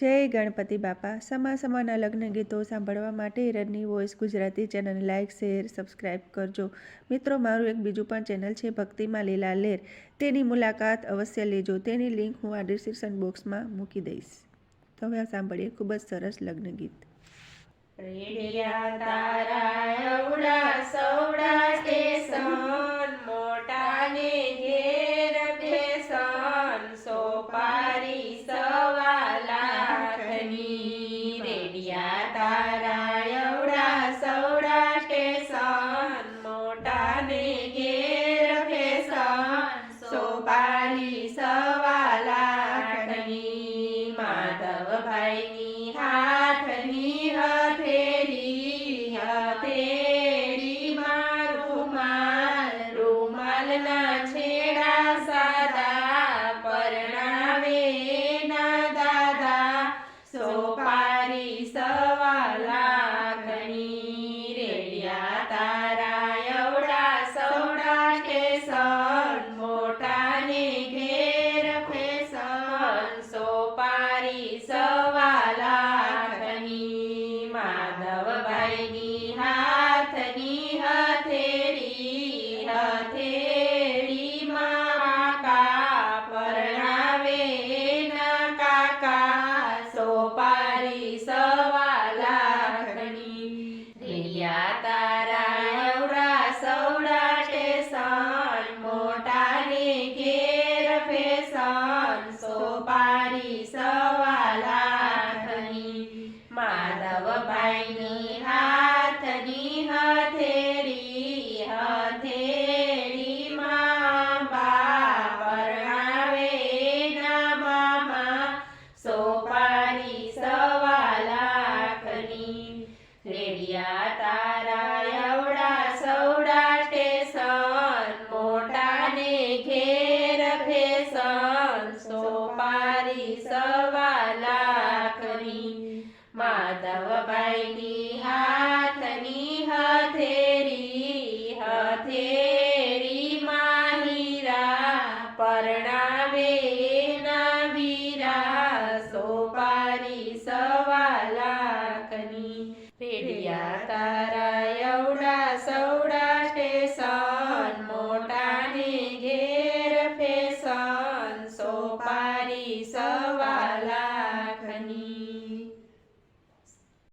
જય ગણપતિ બાપા. સમા સમાના લગ્ન ગીતો સાંભળવા માટે રડની voice Gujarati channel like share subscribe કરજો. મિત્રો, મારું એક બીજું પણ ચેનલ છે ભક્તિમાં લીલા લેર. તેની મુલાકાત અવશ્ય લેજો. તેની લિંક હું આ ડિસ્ક્રિપ્શન બોક્સમાં મૂકી દઈશ. તો હવે સાંભળીએ ખૂબ જ સરસ લગ્ન ગીત તારા માધવભાઈની હાથની હથેળી હથેળી કાકા સોપારી સવા તારી સવા લાખની માધવભાઈની હાથની હથેરી હથેરી માહીરા પરણાવે નવીરા સોપારી સવા લાખની રેડિયા તારા So.